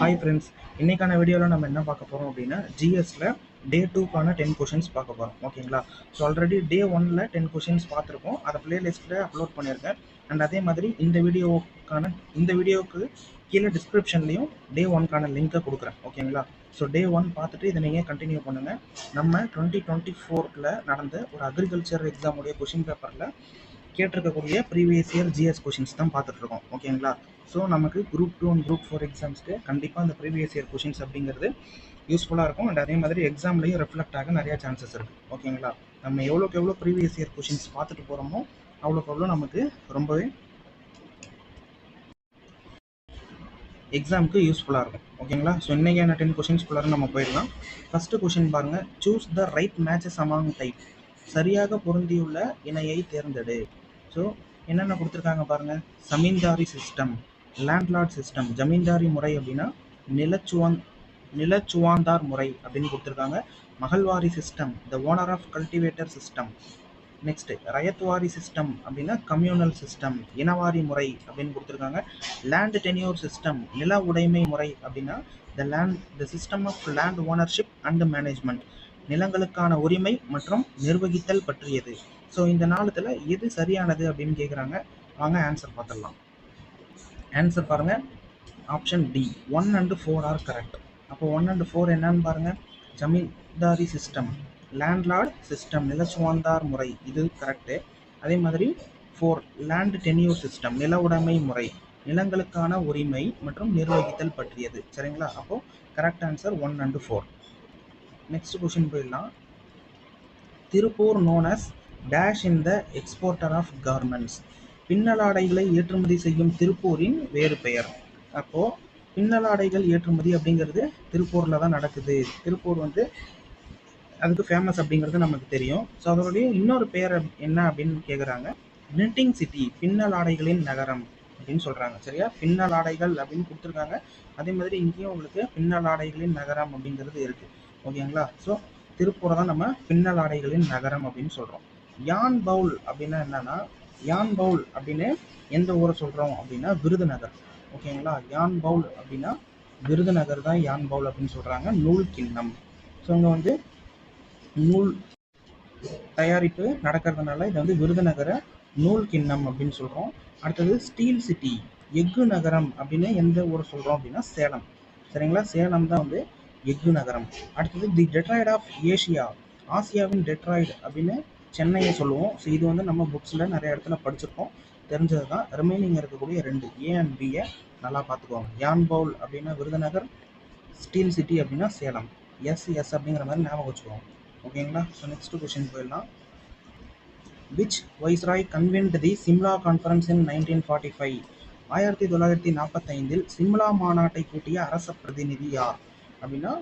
Hi friends இன்னைக்கான வீடியோவில் நம்ம என்ன பார்க்க போகிறோம் அப்படின்னா ஜிஎஸில் டே டூக்கான டென் கொஷின்ஸ் பார்க்க போகிறோம் ஓகேங்களா ஸோ ஆல்ரெடி டே ஒனில் டென் கொஷின்ஸ் பார்த்துருக்கோம். அதை பிளேலிஸ்ட்டில் அப்லோட் பண்ணியிருக்கேன். அண்ட் அதே மாதிரி இந்த வீடியோக்கான இந்த வீடியோவுக்கு கீழே டிஸ்கிரிப்ஷன்லையும் டே ஒன்க்கான லிங்க்கை கொடுக்குறேன். ஓகேங்களா ஸோ டே ஒன் பார்த்துட்டு இதை நீங்கள் கண்டினியூ பண்ணுங்கள் நம்ம டுவெண்ட்டி டுவெண்ட்டி ஃபோரில் நடந்த ஒரு அக்ரிகல்ச்சர் எக்ஸாமுடைய கொஷின் பேப்பரில் கேட்டிருக்கக்கூடிய ப்ரீவியஸ் இயர் ஜிஎஸ் கொஷின்ஸ் தான் பார்த்துட்ருக்கோம். ஓகேங்களா ஸோ நமக்கு group two and group four எக்ஸாம்ஸ்க்கு கண்டிப்பாக அந்த ப்ரீவியஸ் இயர் கொஷின்ஸ் அப்படிங்கிறது யூஸ்ஃபுல்லாக இருக்கும். அண்ட் அதே மாதிரி எக்ஸாம்லையும் ரிஃப்ளெக்ட் ஆக நிறையா சான்சஸ் இருக்குது ஓகேங்களா நம்ம எவ்வளோக்கு எவ்வளோ ப்ரீவியஸ் இயர் கொஷின்ஸ் பார்த்துட்டு போகிறோமோ அவ்வளோக்கு அவ்வளோ நமக்கு ரொம்பவே எக்ஸாமுக்கு யூஸ்ஃபுல்லாக இருக்கும். ஓகேங்களா ஸோ இன்றைக்கான டென் கொஷின்ஸ்குள்ளார நம்ம போயிடலாம். ஃபஸ்ட்டு கொஷின் பாருங்கள் choose the right matches among type சரியாக பொருந்தியுள்ள இணையை தேர்ந்தெடு. ஸோ என்னென்ன கொடுத்துருக்காங்க பாருங்கள் zamindari system landlord system zamindari முறை அப்படின்னா நிலச்சுவான் நிலச்சுவாந்தார் முறை அப்படின்னு கொடுத்துருக்காங்க. Mahalwari system the owner of cultivator system next ryotwari system அப்படின்னா கம்யூனல் சிஸ்டம் இனவாரி முறை அப்படின்னு கொடுத்துருக்காங்க. லேண்ட் டென்யூர் சிஸ்டம் நில உடைமை முறை அப்படின்னா the land the system of land ownership and management நிலங்களுக்கான உரிமை மற்றும் நிர்வகித்தல் பற்றியது. ஸோ இந்த நாளத்தில் எது சரியானது அப்படின்னு கேட்குறாங்க வாங்க ஆன்சர் பார்த்துடலாம் ஆன்சர் பாருங்கள் option D one and four are correct அப்போ ஒன் அண்டு ஃபோர் என்னன்னு பாருங்கள் ஜமீன்தாரி சிஸ்டம் லேண்ட்லார்ட் சிஸ்டம் நிலச்சுவாந்தார் முறை. இது கரெக்டு அதே மாதிரி ஃபோர் லேண்ட் டென்யூர் சிஸ்டம் நில உடைமை முறை. நிலங்களுக்கான உரிமை மற்றும் நிர்வகித்தல் பற்றியது. சரிங்களா? அப்போது correct answer one and four next question போயிடலாம். Tiruppur known as dash in the exporter of garments பின்னலாடைகளை ஏற்றுமதி செய்யும் திருப்பூரின் வேறு பெயர். அப்போது பின்னலாடைகள் ஏற்றுமதி அப்படிங்கிறது திருப்பூரில் தான் நடக்குது. திருப்பூர் வந்து அதுக்கு ஃபேமஸ் அப்படிங்கிறது நமக்கு தெரியும். ஸோ அதனுடைய இன்னொரு பெயர் என்ன அப்படின்னு கேட்குறாங்க நிட்டிங் சிட்டி பின்னலாடைகளின் நகரம் அப்படின்னு சொல்கிறாங்க சரியா? பின்னல் ஆடைகள் அப்படின்னு கொடுத்துருக்காங்க. அதே மாதிரி இங்கேயும் உங்களுக்கு பின்னல் ஆடைகளின் நகரம் அப்படிங்கிறது இருக்குது ஓகேங்களா? ஸோ திருப்பூரை தான் நம்ம பின்னல் ஆடைகளின் நகரம் அப்படின்னு சொல்கிறோம் யான் பவுல் அப்படின்னா என்னன்னா யான் பவுல் அப்படின்னு எந்த ஊரை சொல்கிறோம் அப்படின்னா விருதுநகர். ஓகேங்களா? யான் பவுல் அப்படின்னா விருதுநகர் தான் யான் பவுல் அப்படின்னு சொல்கிறாங்க நூல் கிண்ணம். ஸோ இங்கே வந்து நூல் தயாரிப்பு நடக்கிறதுனால இதை வந்து விருதுநகர நூல் கிண்ணம் அப்படின்னு சொல்கிறோம் அடுத்தது ஸ்டீல் சிட்டி எஃகு நகரம் அப்படின்னு எந்த ஊரை சொல்கிறோம் அப்படின்னா சேலம். சரிங்களா? சேலம் தான் வந்து எஃகு நகரம் அடுத்தது தி டெட்ராய்ட் ஆஃப் ஏஷியா ஆசியாவின் டெட்ராய்டு அப்படின்னு சென்னையை சொல்லுவோம். ஸோ இது வந்து நம்ம புக்ஸில் நிறைய இடத்துல படிச்சிருக்கோம். தெரிஞ்சது தான் ரிமைனிங் இருக்கக்கூடிய ரெண்டு ஏ அண்ட் பியை நல்லா பார்த்துக்கோங்க. யான் பவுல் அப்படின்னா விருதுநகர் ஸ்டீல் சிட்டி அப்படின்னா சேலம். எஸ் எஸ் அப்படிங்கிற மாதிரி ஞாபகம் வச்சுக்கோங்க. ஓகேங்களா ஸோ நெக்ஸ்ட் கொஷின் போயிடலாம். Which viceroy convened the Simla conference in nineteen forty five ஆயிரத்தி தொள்ளாயிரத்தி நாற்பத்தைந்தில் சிம்லா மாநாட்டை கூட்டிய அரச பிரதிநிதி யார்? அப்படின்னா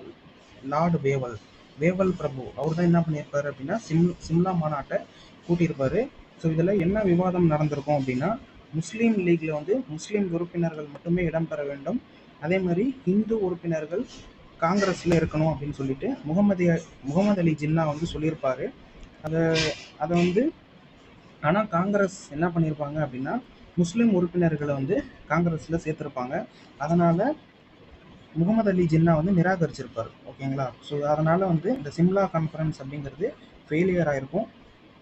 லார்டு வேவல் வேவல் பிரபு. அவர் தான் என்ன பண்ணியிருப்பாரு அப்படின்னா சிம் சிம்லா மாநாட்டை கூட்டியிருப்பாரு. ஸோ இதில் என்ன விவாதம் நடந்திருக்கும் அப்படின்னா முஸ்லீம் லீக்ல வந்து முஸ்லீம் உறுப்பினர்கள் மட்டுமே இடம்பெற வேண்டும். அதே மாதிரி இந்து உறுப்பினர்கள் காங்கிரஸில் இருக்கணும் அப்படின்னு சொல்லிட்டு முகமது முகமது அலி ஜின்னா வந்து சொல்லியிருப்பாரு. அதை அதை வந்து ஆனால் காங்கிரஸ் என்ன பண்ணியிருப்பாங்க அப்படின்னா முஸ்லீம் உறுப்பினர்களை வந்து காங்கிரஸில் சேர்த்துருப்பாங்க. அதனால் முகமது அலி ஜின்னா வந்து நிராகரிச்சிருப்பார் ஓகேங்களா? ஸோ அதனால் வந்து இந்த சிம்லா கான்ஃபரன்ஸ் அப்படிங்கிறது ஃபெயிலியர் ஆகிருக்கும்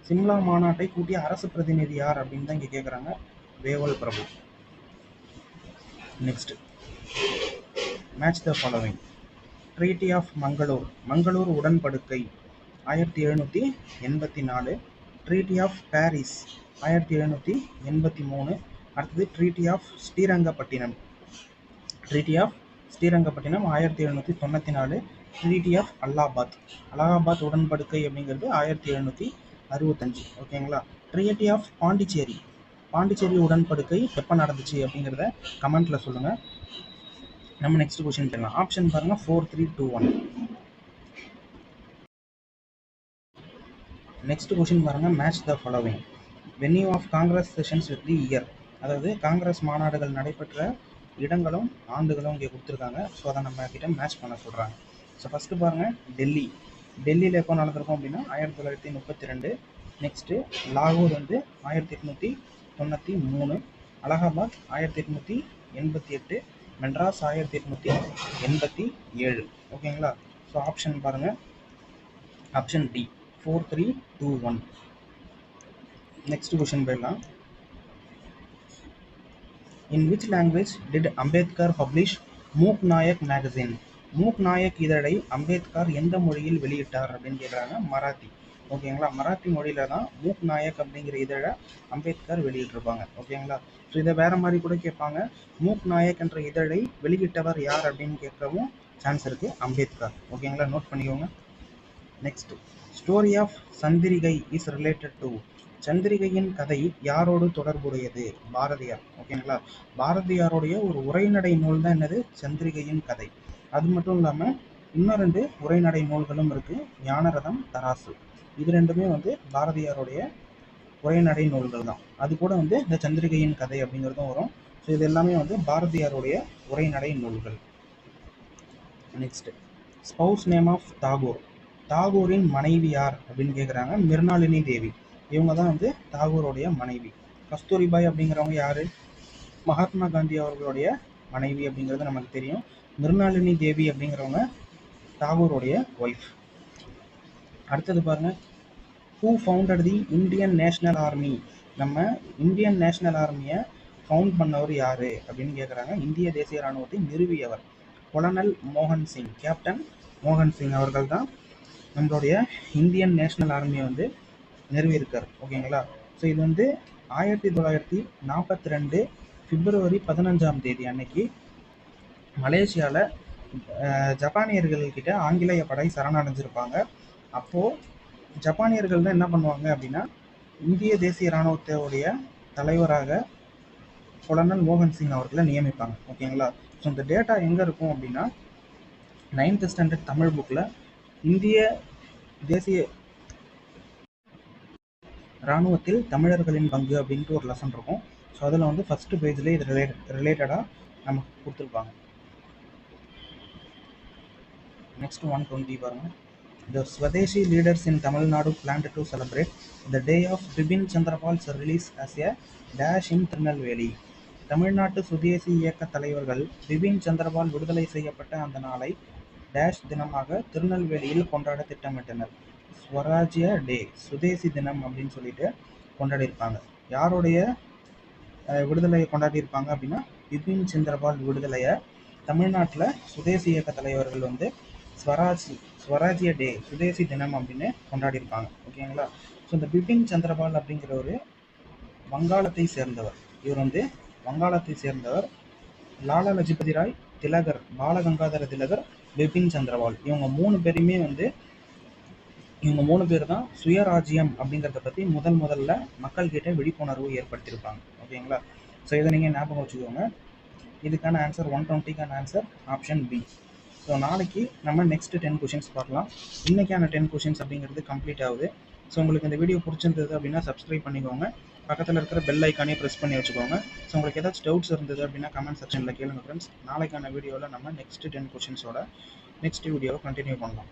சிம்லா மாநாட்டை கூட்டிய அரசு பிரதிநிதி யார் அப்படின்னு தான் இங்கே கேட்குறாங்க Wavell Prabhu. Next match the following treaty of Mangalore Mangalore உடன்படுக்கை. ஆயிரத்தி எழுநூற்றி எண்பத்தி நாலு. ட்ரீட்டி ஆஃப் பாரிஸ் ஆயிரத்தி எழுநூற்றி எண்பத்தி மூணு. அடுத்தது treaty of Srirangapatnam treaty of Srirangapatnam ஆயிரத்தி எழுநூற்றி தொண்ணூற்றி நாலு ட்ரீட்டி ஆஃப் அல்லாபாத் அலகாபாத் உடன்படுக்கை அப்படிங்கிறது ஆயிரத்தி எழுநூற்றி அறுபத்தஞ்சு. ஓகேங்களா? ட்ரீட்டி ஆஃப் பாண்டிச்சேரி பாண்டிச்சேரி உடன்படுக்கை எப்போ நடந்துச்சு அப்படிங்கிறத கமெண்ட்டில் சொல்லுங்கள் நம்ம நெக்ஸ்ட் கொஸ்டின் போயிடலாம் ஆப்ஷன் பாருங்க four three two one next question பாருங்க match the following venue of Congress sessions with the year அதாவது காங்கிரஸ் மாநாடுகள் நடைபெற்ற இடங்களும் ஆண்டுகளும் இங்கே கொடுத்துருக்காங்க. ஸோ அதை நம்ம கிட்ட மேட்ச் பண்ண சொல்கிறாங்க ஸோ ஃபஸ்ட்டு பாருங்கள் டெல்லி. டெல்லியில் எப்போ நடந்திருக்கும் அப்படின்னா ஆயிரத்தி தொள்ளாயிரத்தி முப்பத்தி ரெண்டு நெக்ஸ்ட்டு லாகூர் வந்து ஆயிரத்தி எட்நூற்றி தொண்ணூற்றி மூணு அலகாபாத் ஆயிரத்தி எட்நூற்றி எண்பத்தி எட்டு மெட்ராஸ் ஆயிரத்தி எட்நூற்றி எண்பத்தி ஏழு. ஓகேங்களா? ஸோ ஆப்ஷன் பாருங்கள் option D four three two one next question போயிடலாம். In which language did Ambedkar publish Mook Nayak magazine Mook Nayak இதழை அம்பேத்கர் எந்த மொழியில் வெளியிட்டார் அப்படின்னு கேட்குறாங்க மராத்தி. ஓகேங்களா மராத்தி மொழியில தான் மூக் நாயக் அப்படிங்கிற இதழை அம்பேத்கர் வெளியிட்டிருப்பாங்க. ஓகேங்களா ஸோ இதை வேற மாதிரி கூட கேட்பாங்க. மூக் நாயக் என்ற இதழை வெளியிட்டவர் யார் அப்படின்னு கேட்கவும் சான்ஸ் இருக்கு. அம்பேத்கர் ஓகேங்களா நோட் பண்ணிக்கோங்க. Next story of Chandrikai is related to சந்திரிகையின் கதை யாரோடு தொடர்புடையது? பாரதியார். ஓகேங்களா? பாரதியாருடைய ஒரு உரைநடை நூல் தான் என்னது? சந்திரிகையின் கதை. அது மட்டும் இல்லாமல் இன்னும் ரெண்டு உரைநடை நூல்களும் இருக்கு. ஞானரதம் தராசு. இது ரெண்டுமே வந்து பாரதியாருடைய உரைநடை நூல்கள் தான் அது கூட வந்து இந்த சந்திரிகையின் கதை அப்படிங்கிறதும் வரும். ஸோ இது எல்லாமே வந்து பாரதியாருடைய உரைநடை நூல்கள். Next spouse name of Tagore தாகூரின் மனைவி யார் அப்படின்னு கேட்குறாங்க மிர்னாலினி தேவி. இவங்க தான் வந்து தாகூருடைய மனைவி. கஸ்தூரிபாய் அப்படிங்கிறவங்க யார்? மகாத்மா காந்தி அவர்களுடைய மனைவி அப்படிங்கிறது நமக்கு தெரியும். மிருணாலினி தேவி அப்படிங்கிறவங்க தாகூருடைய ஒய்ஃப் அடுத்தது பாருங்கள் who founded the Indian National Army நம்ம இந்தியன் நேஷ்னல் ஆர்மியை ஃபவுண்ட் பண்ணவர் யார்? அப்படின்னு கேட்குறாங்க இந்திய தேசிய ராணுவத்தை நிறுவியவர் கொலனல் மோகன் சிங். கேப்டன் மோகன் சிங் அவர்கள் தான் நம்மளுடைய இந்தியன் நேஷ்னல் ஆர்மியை வந்து நிறுவியிருக்கார். ஓகேங்களா? ஸோ இது வந்து ஆயிரத்தி தொள்ளாயிரத்தி நாற்பத்தி ரெண்டு பிப்ரவரி பதினஞ்சாம் தேதி அன்னைக்கு மலேசியாவில் ஜப்பானியர்கள்கிட்ட ஆங்கிலேய படை சரணடைஞ்சிருப்பாங்க. அப்போது ஜப்பானியர்கள் தான் என்ன பண்ணுவாங்க அப்படின்னா இந்திய தேசிய இராணுவத்தோடைய தலைவராக கொலனல் மோகன் சிங் அவர்களை நியமிப்பாங்க. ஓகேங்களா? ஸோ இந்த டேட்டா எங்கே இருக்கும் அப்படின்னா நைன்த் ஸ்டாண்டர்ட் தமிழ் புக்கில் இந்திய தேசிய இராணுவத்தில் தமிழர்களின் பங்கு அப்படின்ட்டு ஒரு லெசன் இருக்கும். ஸோ அதில் வந்து ஃபஸ்ட்டு பேஜில் இது ரிலே ரிலேட்டடாக நமக்கு கொடுத்துருப்பாங்க. நெக்ஸ்ட் ஒன் டுவெண்ட்டி பாருங்கள் The Swadeshi leaders in Tamil Nadu planned to celebrate the day of Bipin Chandrapal's release as a dash in Tirunelveli. தமிழ்நாட்டு சுதேசி இயக்க தலைவர்கள் பிபின் சந்திரபால் விடுதலை செய்யப்பட்ட அந்த நாளை டேஷ் தினமாக திருநெல்வேலியில் கொண்டாட திட்டமிட்டனர். ஸ்வராஜ்ய டே சுதேசி தினம் அப்படின்னு சொல்லிட்டு கொண்டாடியிருப்பாங்க. யாருடைய விடுதலையை கொண்டாடியிருப்பாங்க அப்படின்னா பிபின் சந்திரபால் விடுதலையை தமிழ்நாட்டில் சுதேசி இயக்க தலைவர்கள் வந்து ஸ்வராஜ் ஸ்வராஜ்ய டே சுதேசி தினம் அப்படின்னு கொண்டாடியிருப்பாங்க. ஓகேங்களா? ஸோ இந்த பிபின் சந்திரபால் அப்படிங்கிற ஒரு வங்காளத்தை சேர்ந்தவர். இவர் வந்து வங்காளத்தை சேர்ந்தவர். லாலா லஜபதி ராய் திலகர் பாலகங்காதர திலகர் பிபின் சந்திரபால். இவங்க மூணு பேருமே வந்து இவங்க மூணு பேர் தான் சுயராஜ்யம் அப்படிங்கிறத பற்றி முதல் முதல்ல மக்கள்கிட்ட விழிப்புணர்வு ஏற்படுத்தியிருப்பாங்க. ஓகேங்களா? ஸோ இதை நீங்கள் ஞாபகம் வச்சுக்கோங்க. இதுக்கான ஆன்சர் ஒன் டுவெண்ட்டிக்கான ஆன்சர் ஆப்ஷன் பி ஸோ நாளைக்கு நம்ம நெக்ஸ்ட் டென் கொஷின்ஸ் பார்க்கலாம். இன்றைக்கான டென் கொஷின்ஸ் அப்படிங்கிறது கம்ப்ளீட் ஆகுது. ஸோ உங்களுக்கு இந்த வீடியோ பிடிச்சிருந்தது அப்படின்னா சப்ஸ்கிரைப் பண்ணிக்கோங்க. பக்கத்தில் இருக்கிற பெல் ஐக்கானே ப்ரெஸ் பண்ணி வச்சுக்கோங்க. ஸோ உங்களுக்கு ஏதாச்சும் டவுட்ஸ் இருந்தது அப்படின்னா கமெண்ட் செக்ஷனில் கேளுங்க ஃப்ரெண்ட்ஸ் நாளைக்கான வீடியோவில் நம்ம நெக்ஸ்ட் டென் கொஷின்ஸோட நெக்ஸ்ட் வீடியோவை கண்டினியூ பண்ணலாம்.